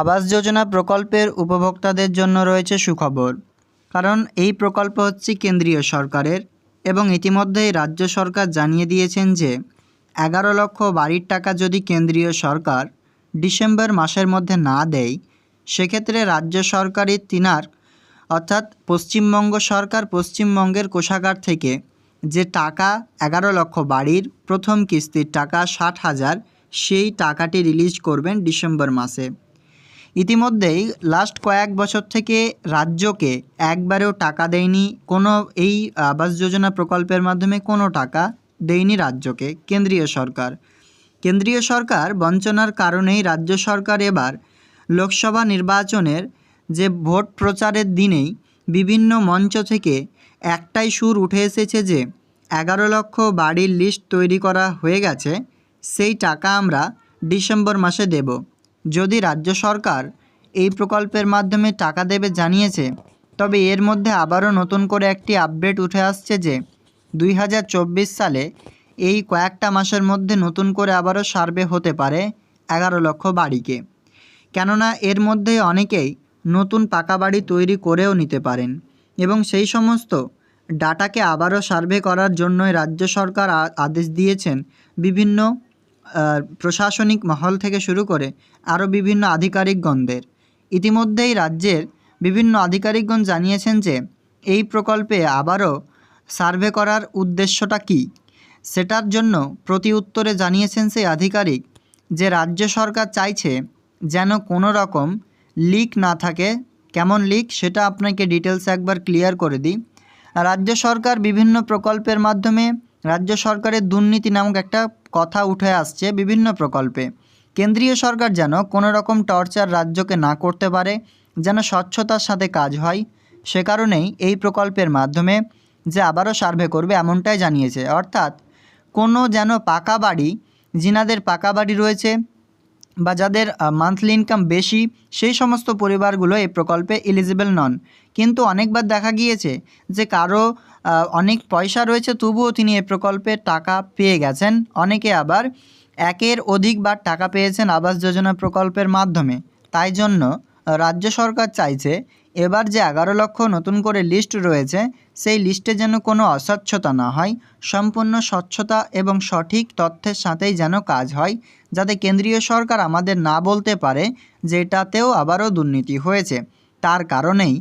আবাস যোজনা প্রকল্পের উপভোক্তাদের জন্য রয়েছে সুখবর, কারণ এই প্রকল্প হচ্ছে কেন্দ্রীয় সরকারের এবং ইতিমধ্যেই রাজ্য সরকার জানিয়ে দিয়েছেন যে এগারো লক্ষ বাড়ির টাকা যদি কেন্দ্রীয় সরকার ডিসেম্বর মাসের মধ্যে না দেয়, সেক্ষেত্রে রাজ্য সরকারি তিনার, অর্থাৎ পশ্চিমবঙ্গ সরকার পশ্চিমবঙ্গের কোষাগার থেকে যে টাকা এগারো লক্ষ বাড়ির প্রথম কিস্তির টাকা ষাট হাজার, সেই টাকাটি রিলিজ করবেন ডিসেম্বর মাসে। ইতিমধ্যেই লাস্ট কয়েক বছর থেকে রাজ্যকে একবারেও টাকা দেয়নি কোনো এই আবাস যোজনা প্রকল্পের মাধ্যমে কোনো টাকা দেয়নি রাজ্যকে, কেন্দ্রীয় সরকার। কেন্দ্রীয় সরকার বঞ্চনার কারণেই রাজ্য সরকার এবার লোকসভা নির্বাচনের যে ভোট প্রচারের দিনেই বিভিন্ন মঞ্চ থেকে একটাই সুর উঠে এসেছে যে, এগারো লক্ষ বাড়ির লিস্ট তৈরি করা হয়ে গেছে, সেই টাকা আমরা ডিসেম্বর মাসে দেব। যদি রাজ্য সরকার এই প্রকল্পের মাধ্যমে টাকা দেবে জানিয়েছে, তবে এর মধ্যে আবারও নতুন করে একটি আপডেট উঠে আসছে যে দুই হাজার চব্বিশ সালে এই কয়েকটা মাসের মধ্যে নতুন করে আবারও সার্ভে হতে পারে এগারো লক্ষ বাড়িকে। কেননা এর মধ্যে অনেকেই নতুন পাকা বাড়ি তৈরি করেও নিতে পারেন এবং সেই সমস্ত ডাটাকে আবারও সার্ভে করার জন্যই রাজ্য সরকার আদেশ দিয়েছেন বিভিন্ন প্রশাসনিক মহল থেকে শুরু করে আরও বিভিন্ন আধিকারিকগণদের। ইতিমধ্যেই রাজ্যের বিভিন্ন আধিকারিকগণ জানিয়েছেন যে, এই প্রকল্পে আবারও সার্ভে করার উদ্দেশ্যটা কী? সেটার জন্য প্রতি উত্তরে জানিয়েছেন সেই আধিকারিক যে, রাজ্য সরকার চাইছে যেন কোনো রকম লিক না থাকে। কেমন লিক সেটা আপনাকে ডিটেলস একবার ক্লিয়ার করে দিই। রাজ্য সরকার বিভিন্ন প্রকল্পের মাধ্যমে রাজ্য সরকারের দুর্নীতি নামক একটা কথা উঠে আসছে বিভিন্ন প্রকল্পে। কেন্দ্রীয় সরকার যেন কোনো রকম টর্চার রাজ্যকে না করতে পারে, যেন স্বচ্ছতার সাথে কাজ হয়, সে কারণেই এই প্রকল্পের মাধ্যমে যে আবারও সার্ভে করবে এমনটাই জানিয়েছে। অর্থাৎ কোনো যেন পাকা বাড়ি, যিনাদের পাকা বাড়ি রয়েছে বা যাদের মান্থলি ইনকাম বেশি, সেই সমস্ত পরিবারগুলো এই প্রকল্পে এলিজিবল নন। কিন্তু অনেকবার দেখা গিয়েছে যে কারও অনেক পয়সা রয়েছে, তবুও তিনি এই প্রকল্পে টাকা পেয়ে গেছেন। অনেকে আবার একের অধিকবার টাকা পেয়েছেন আবাস যোজনা প্রকল্পের মাধ্যমে। তাই জন্য রাজ্য সরকার চাইছে এবার যে এগারো লক্ষ নতুন করে লিস্ট রয়েছে, সেই লিস্টে যেন কোনো অস্বচ্ছতা না হয়, সম্পূর্ণ স্বচ্ছতা এবং সঠিক তথ্যের সাথেই যেন কাজ হয়, যাতে কেন্দ্রীয় সরকার আমাদের না বলতে পারে যে এটাতেও আবারও দুর্নীতি হয়েছে। তার কারণেই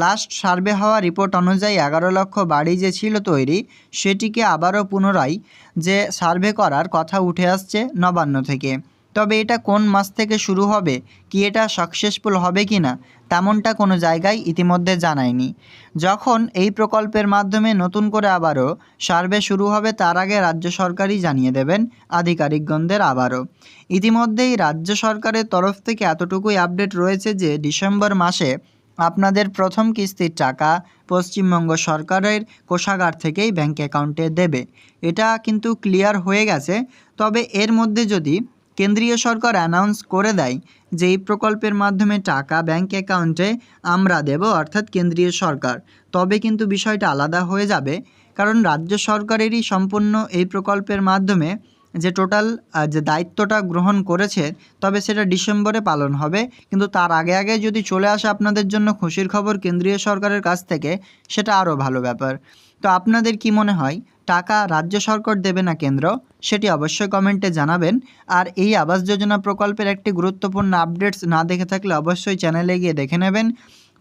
লাস্ট সার্ভে হওয়া রিপোর্ট অনুযায়ী এগারো লক্ষ বাড়ি যে ছিল তৈরি, সেটিকে আবারও পুনরায় যে সার্ভে করার কথা উঠে আসছে নবান্ন থেকে। তবে এটা কোন মাস থেকে শুরু হবে, কি এটা সাকসেসফুল হবে কি না তেমনটা কোনো জায়গায় ইতিমধ্যে জানায়নি। যখন এই প্রকল্পের মাধ্যমে নতুন করে আবারও সার্ভে শুরু হবে, তার আগে রাজ্য সরকারই জানিয়ে দেবেন আধিকারিকগণদের আবারও। ইতিমধ্যেই রাজ্য সরকারের তরফ থেকে এতটুকুই আপডেট রয়েছে যে, ডিসেম্বর মাসে আপনাদের প্রথম কিস্তির টাকা পশ্চিমবঙ্গ সরকারের কোষাগার থেকেই ব্যাঙ্ক অ্যাকাউন্টে দেবে। এটা কিন্তু ক্লিয়ার হয়ে গেছে। তবে এর মধ্যে যদি কেন্দ্রীয় সরকার অ্যানাউন্স করে দেয় যে এই প্রকল্পের মাধ্যমে টাকা ব্যাঙ্ক অ্যাকাউন্টে আমরা দেব, অর্থাৎ কেন্দ্রীয় সরকার। তবে কিন্তু বিষয়টা আলাদা হয়ে যাবে, কারণ রাজ্য সরকারেরই সম্পূর্ণ এই প্রকল্পের মাধ্যমে যে টোটাল যে দায়িত্বটা গ্রহণ করেছে, তবে সেটা ডিসেম্বরে পালন হবে। কিন্তু তার আগে আগে যদি চলে আসে আপনাদের জন্য খুশির খবর কেন্দ্রীয় সরকারের কাছ থেকে, সেটা আরও ভালো ব্যাপার। তো আপনাদের কি মনে হয়? টাকা রাজ্য সরকার দেবে না কেন্দ্র, সেটি অবশ্যই কমেন্টে জানাবেন। আর এই আবাস যোজনা প্রকল্পের একটি গুরুত্বপূর্ণ আপডেটস না দেখে থাকলে অবশ্যই চ্যানেলে গিয়ে দেখে নেবেন।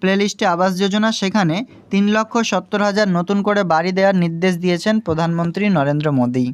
প্লেলিস্টে আবাস যোজনা, সেখানে তিন লক্ষ সত্তর হাজার নতুন করে বাড়ি দেওয়ার নির্দেশ দিয়েছেন প্রধানমন্ত্রী নরেন্দ্র মোদী।